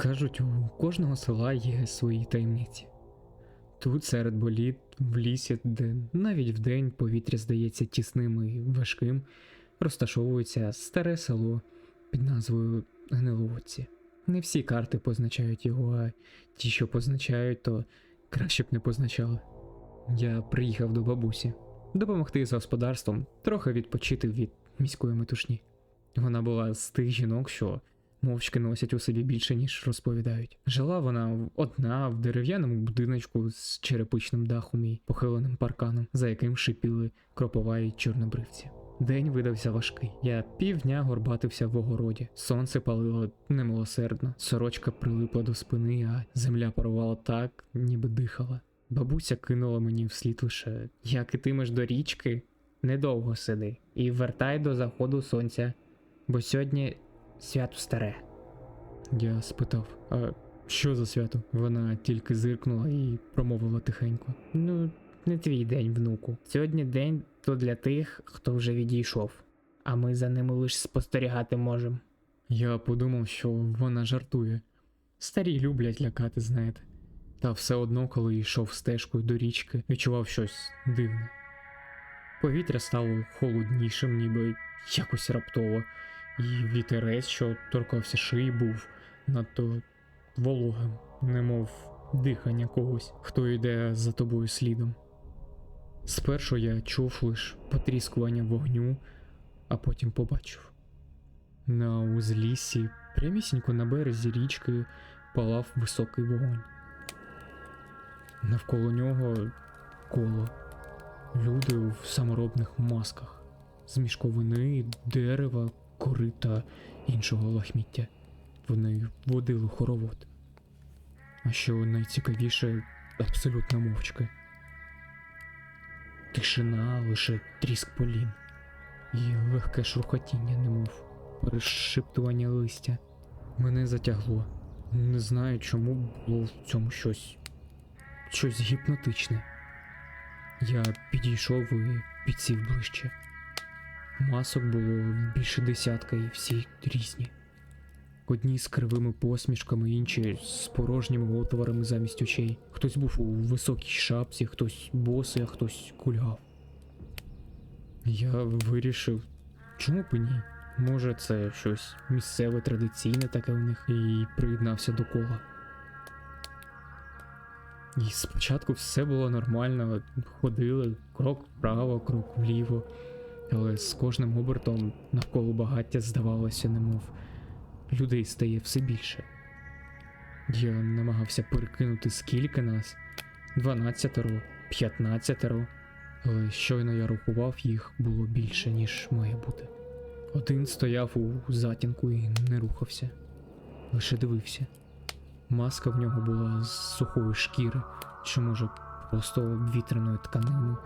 Кажуть, у кожного села є свої таємниці. Тут серед боліт, в лісі, де навіть вдень повітря здається тісним і важким, розташовується старе село під назвою Гниловодці. Не всі карти позначають його, а ті, що позначають, то краще б не позначали. Я приїхав до бабусі допомогти з господарством, трохи відпочити від міської метушні. Вона була з тих жінок, що мовчки носять у собі більше, ніж розповідають. Жила вона одна в дерев'яному будиночку з черепичним дахом і похиленим парканом, за яким шипіли кропова і чорнобривці. День видався важкий. Я півдня горбатився в огороді. Сонце палило немилосердно, сорочка прилипла до спини, а земля парувала так, ніби дихала. Бабуся кинула мені вслід лише як ітимеш до річки, недовго сиди, і вертай до заходу сонця, бо сьогодні свято старе. Я спитав, а що за свято? Вона тільки зиркнула і промовила тихенько. Ну, не твій день, внуку. Сьогодні день то для тих, хто вже відійшов, а ми за ними лише спостерігати можемо. Я подумав, що вона жартує. Старі люблять лякати, знаєте. Та все одно, коли йшов стежкою до річки, відчував щось дивне. Повітря стало холоднішим, ніби якось раптово, і вітерець, що торкався шиї, був надто вологим, немов дихання когось, хто йде за тобою слідом. Спершу я чув лиш потріскування вогню, а потім побачив. На узліссі, прямісінько на березі річки, палав високий вогонь. Навколо нього коло. Люди в саморобних масках з мішковини, дерева, кори та іншого лахміття. Вони водили хоровод. А що найцікавіше, абсолютно мовчки. Тишина, лише тріск полін і легке шурхотіння, немов перешиптування листя. Мене затягло. Не знаю, чому було в цьому щось щось гіпнотичне. Я підійшов і підсів ближче. Масок було більше десятка, і всі різні. Одні з кривими посмішками, інші з порожніми отворами замість очей. Хтось був у високій шапці, хтось босий, а хтось кульгав. Я вирішив, чому б ні? Може, це щось місцеве, традиційне таке у них, і приєднався до кола. І спочатку все було нормально, ходили крок вправо, крок вліво, але з кожним обертом навколо багаття здавалося, немов людей стає все більше. Я намагався перекинути скільки нас дванадцятеро, п'ятнадцятеро, але щойно я рахував їх було більше, ніж має бути. Один стояв у затінку і не рухався, лише дивився. Маска в нього була з сухої шкіри, що може просто обвітреної тканини.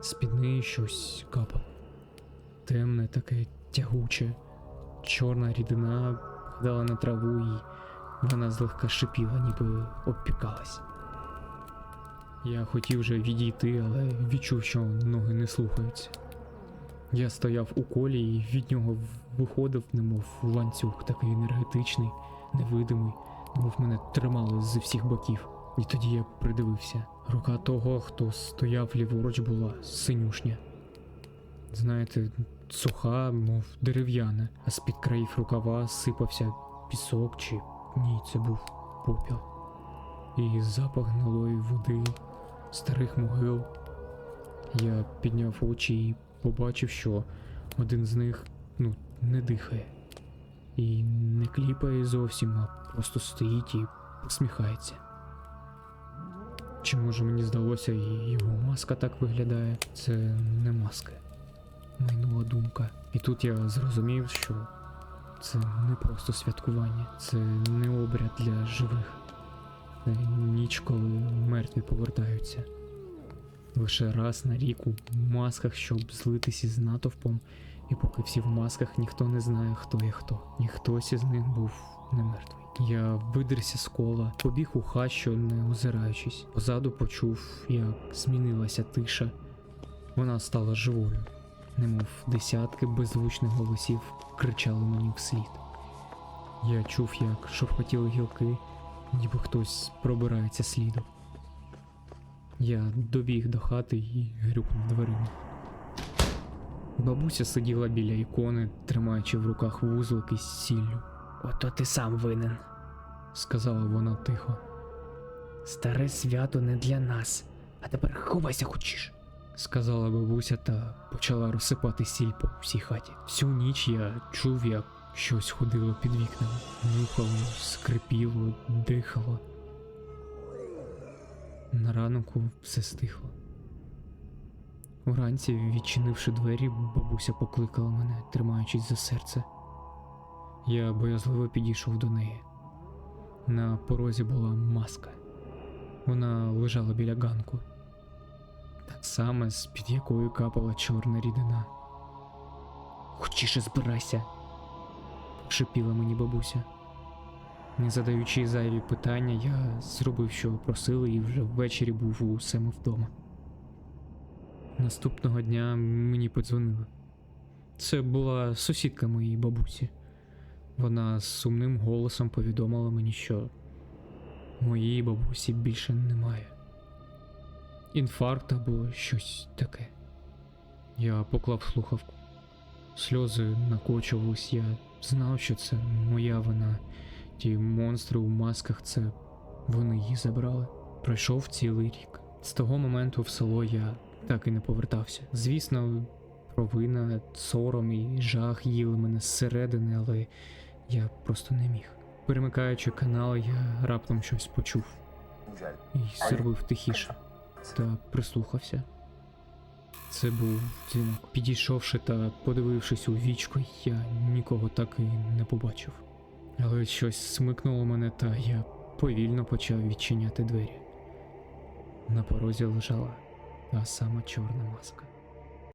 З-під неї щось капало. Темне, таке тягуче, чорна рідина падала на траву, і вона злегка шипіла, ніби обпікалась. Я хотів вже відійти, але відчув, що ноги не слухаються. Я стояв у колі і від нього виходив, немов ланцюг такий енергетичний, невидимий, немов мене тримали з всіх боків. І тоді я придивився. Рука того, хто стояв ліворуч, була синюшня. Знаєте, суха, мов дерев'яна, а з-під країв рукава сипався пісок чи ні, це був попіл. І запах гнилої води, старих могил. Я підняв очі і побачив, що один з них ну, не дихає. І не кліпає зовсім, а просто стоїть і посміхається. Чи може мені здалося, і його маска так виглядає? Це не маска. Майнула думка. І тут я зрозумів, що це не просто святкування, це не обряд для живих. Це ніч, коли мертві повертаються. Лише раз на рік у масках, щоб злитися з натовпом, і поки всі в масках ніхто не знає, хто є хто. Ніхтось із них був не мертвий. Я видерся з кола, побіг у хащу, не озираючись. Позаду почув, як змінилася тиша. Вона стала живою, немов десятки беззвучних голосів кричали мені вслід. Я чув, як шовхотіли гілки, ніби хтось пробирається слідом. Я добіг до хати і грюкнув дверима. Бабуся сиділа біля ікони, тримаючи в руках вузлик із сіллю. Ото ти сам винен, сказала вона тихо. Старе свято не для нас, а тепер ховайся хочеш. Сказала бабуся та почала розсипати сіль по всій хаті. Всю ніч я чув, як щось ходило під вікнами, нюхало, скрипіло, дихало. На ранку все стихло. Уранці, відчинивши двері, бабуся покликала мене, тримаючись за серце. Я боязливо підійшов до неї. На порозі була маска. Вона лежала біля ганку, так само, з-під якої капала чорна рідина. Хочіше збирайся, шипіла мені бабуся. Не задаючи зайві питання, я зробив, що просили, і вже ввечері був у себе вдома. Наступного дня мені подзвонили. Це була сусідка моєї бабусі. Вона з сумним голосом повідомила мені, що моєї бабусі більше немає. Інфаркт або щось таке. Я поклав слухавку. Сльози накочувались, я знав, що це моя вина. Ті монстри у масках це вони її забрали. Пройшов цілий рік. З того моменту в село я так і не повертався. Звісно, провина, сором і жах їли мене зсередини, але я просто не міг. Перемикаючи канал, я раптом щось почув і зробив тихіше та прислухався. Це був дзвінок. Підійшовши та подивившись у вічко, я нікого так і не побачив. Але щось смикнуло мене, та я повільно почав відчиняти двері. На порозі лежала та сама чорна маска.